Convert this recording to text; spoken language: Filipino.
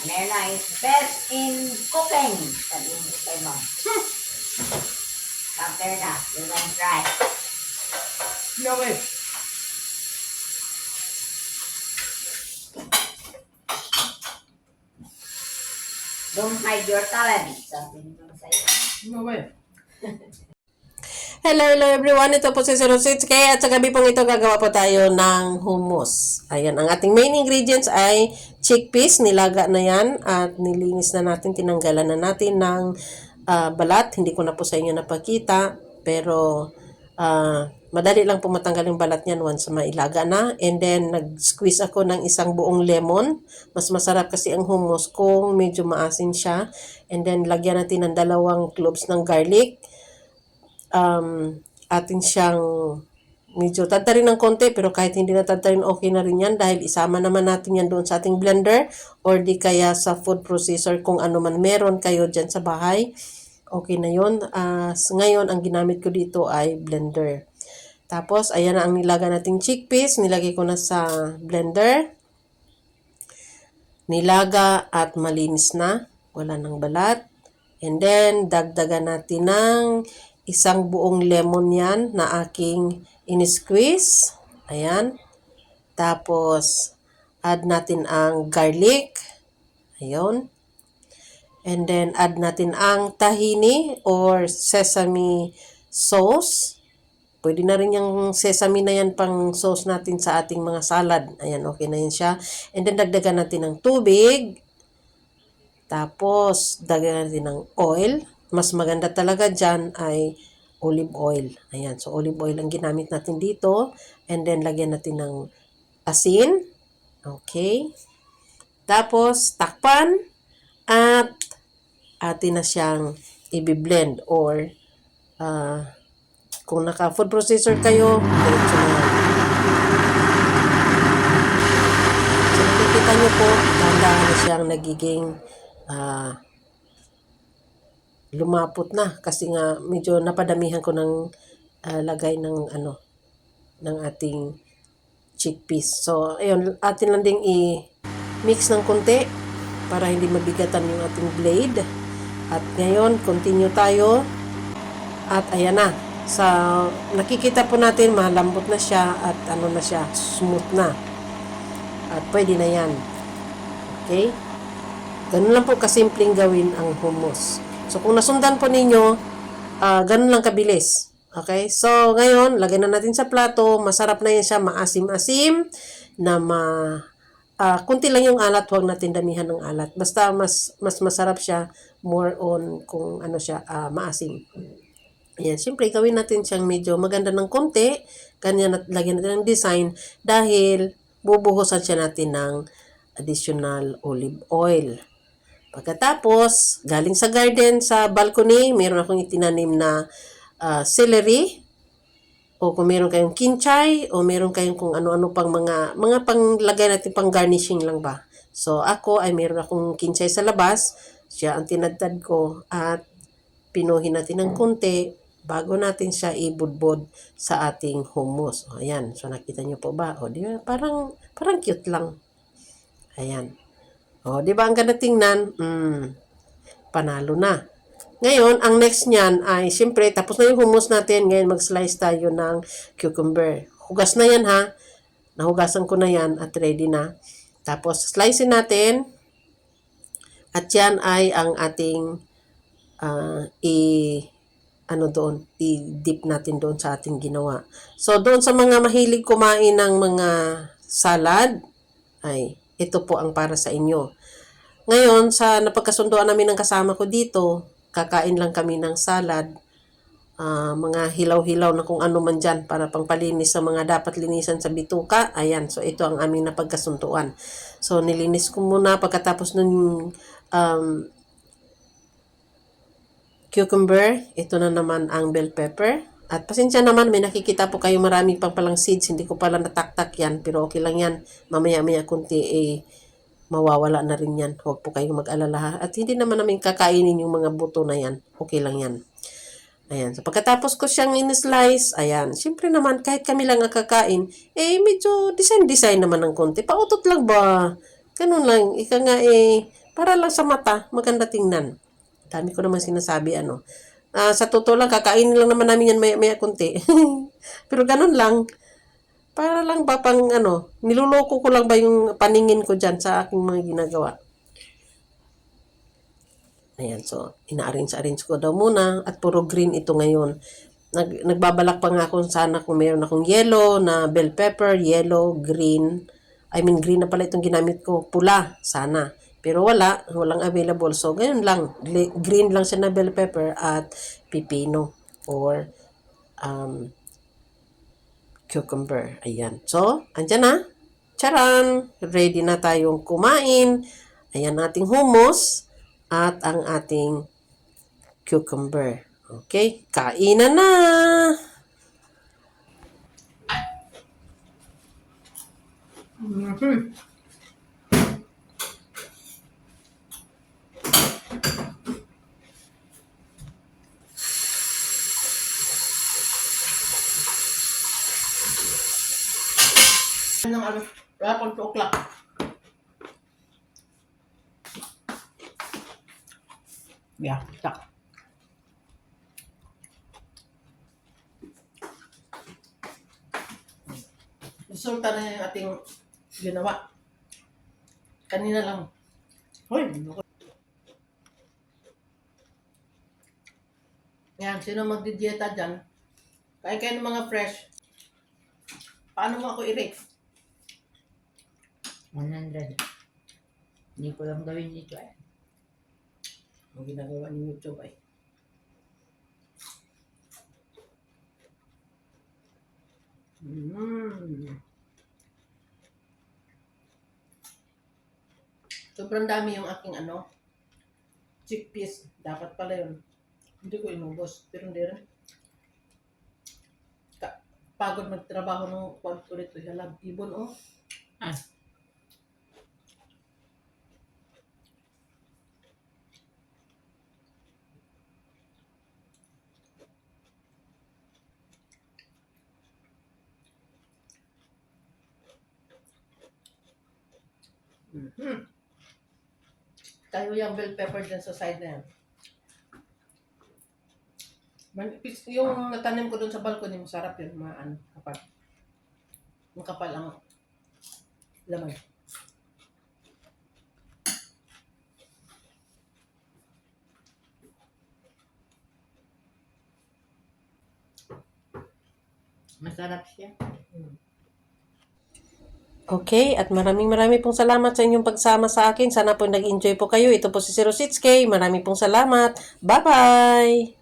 Manila is best in cooking. Sabihin ko kay mom. Come there na. You can try. No way. Don't hide your talent. Sabihin ko sa'yo. No way. Hello, hello everyone. Ito po si 06K at sa gabi pong ito gagawa po tayo ng hummus. Ayan, ang ating main ingredients ay chickpeas. Nilaga na yan at nilinis na natin. Tinanggalan na natin ng ah, balat. Hindi ko na po sa inyo napakita. Pero ah, madali lang po matanggal yung balat niyan once mailaga na. And then, nag-squeeze ako ng isang buong lemon. Mas masarap kasi ang hummus kung medyo maasin siya. And then, lagyan natin ng dalawang cloves ng garlic um, atin siyang medyo tatarin ng konti pero kahit hindi na tatarin okay na rin yan dahil isama naman natin yan doon sa ating blender or di kaya sa food processor kung ano man meron kayo dyan sa bahay. Okay na yun. S- ngayon ang ginamit ko dito ay blender. Tapos ayan na ang nilaga nating chickpeas. Nilagay ko na sa blender. Nilaga at malinis na. Wala nang balat. And then, dagdagan natin ng isang buong lemon yan na aking in-squeeze. Ayan. Tapos, add natin ang garlic. Ayun. And then, add natin ang tahini or sesame sauce. Pwede na rin yung sesame na yan pang sauce natin sa ating mga salad. Ayan, okay na yun siya. And then, dagdagan natin ng tubig. Tapos, dagdagan natin ng oil. Mas maganda talaga dyan ay olive oil. Ayan, so olive oil ang ginamit natin dito. And then, lagyan natin ng asin. Okay. Tapos, takpan. At, atin na siyang i-blend or ah, kung naka food processor kayo, diretso na. So, nakikita nyo po, dahan-dahan na siyang nagiging ah, lumapot na kasi nga medyo napadamihan ko ng ah, lagay ng ano ng ating chickpeas. So, ayun, atin lang ding i-mix ng konti para hindi mabigatan yung ating blade. At ngayon, continue tayo. At ayan na. Sa nakikita po natin, malambot na siya at ano na siya, smooth na. At pwede na yan. Okay? Ganun lang po kasimpleng gawin ang hummus. So, kung nasundan po ninyo, ah ganun lang kabilis. Okay? So, ngayon, lagyan na natin sa plato. Masarap na yan siya, maasim-asim, na ma... ah kunti lang yung alat, huwag natin damihan ng alat. Basta mas mas masarap siya, more on kung ano siya, ah, maasim. Ayan, siyempre gawin natin siyang medyo maganda ng konti. Ganyan at lagyan natin ng design dahil bubuhusan siya natin ng additional olive oil. Pagkatapos, galing sa garden, sa balcony, meron akong itinanim na ah, celery. O kung meron kayong kinchay, o meron kayong kung ano-ano pang mga, mga panglagay natin pang garnishing lang ba. So, ako ay meron akong kinchay sa labas. Siya ang tinadtad ko at pinuhin natin ng konti bago natin siya ibudbod sa ating hummus. O, ayan. So, nakita niyo po ba? O, di ba? Parang, parang cute lang. Ayan. O, di ba ang ganda tingnan? Mm, panalo na. Ngayon, ang next niyan ay, siyempre, tapos na yung hummus natin. Ngayon, mag-slice tayo ng cucumber. Hugas na yan, ha? Nahugasan ko na yan at ready na. Tapos, slicein natin. At yan ay ang ating ah, i ano doon, i-dip natin doon sa ating ginawa. So, doon sa mga mahilig kumain ng mga salad, ay, ito po ang para sa inyo. Ngayon, sa napagkasunduan namin ng kasama ko dito, kakain lang kami ng salad, ah, mga hilaw-hilaw na kung ano man dyan para pangpalinis sa mga dapat linisan sa bituka. Ayan, so ito ang aming napagkasunduan. So, nilinis ko muna pagkatapos nun um, cucumber, ito na naman ang bell pepper. At pasensya naman, may nakikita po kayo marami pang palang seeds. Hindi ko pala nataktak yan, pero okay lang yan. Mamaya-maya kunti, eh, mawawala na rin yan. Huwag po kayong mag-alala. At hindi naman namin kakainin yung mga buto na yan. Okay lang yan. Ayan. So, pagkatapos ko siyang in-slice, ayan. Siyempre naman, kahit kami lang ang kakain, eh, medyo design-design naman ng konti. Pautot lang ba? Ganun lang. Ika nga, eh, Para lang sa mata, maganda tingnan. Dami ko naman sinasabi, ano. Ah, sa totoo lang, kakainin lang naman namin yan maya-maya kunti. Pero ganun lang. Para lang ba pang ano, niluloko ko lang ba yung paningin ko dyan sa aking mga ginagawa. Ayan, so, ina-arrange-arrange ko daw muna at puro green ito ngayon. Nag, nagbabalak pa nga ako sana kung mayroon akong yellow na bell pepper, yellow, green. I mean, green na pala itong ginamit ko. Pula, sana. Pero wala, walang available. So, ganyan lang. Green lang siya na bell pepper at pipino or um, cucumber. Ayan. So, andyan na. Charan! Ready na tayong kumain. Ayan ating hummus at ang ating cucumber. Okay? Kainan na! Mhm. Ng ano, rapon 2 o'clock. Yeah, tak. Resulta na yung ating ginawa. Kanina lang. Hoy, naku. Yan, sino magdidieta dyan? Kain kayo ng mga fresh. Paano mo ako i-rate? 100. Hindi ko lang gawin dito eh. Ang ginagawa ni YouTube ay. Mm. Sobrang dami yung aking ano, chickpeas. Dapat pala yun. Hindi ko inubos. Pero hindi rin. Ka- pagod magtrabaho ng kwan ulit. Halag, ibon oh. Ah. Mhm. Tayo yung bell pepper dyan sa side na yan. Manipis, yung natanim ko doon sa balcony, masarap yun, mga ano, kapal. Ang laman. Masarap siya. Okay, at maraming maraming pong salamat sa inyong pagsama sa akin. Sana po nag-enjoy po kayo. Ito po si Zero Sitsuke. Maraming pong salamat. Bye-bye!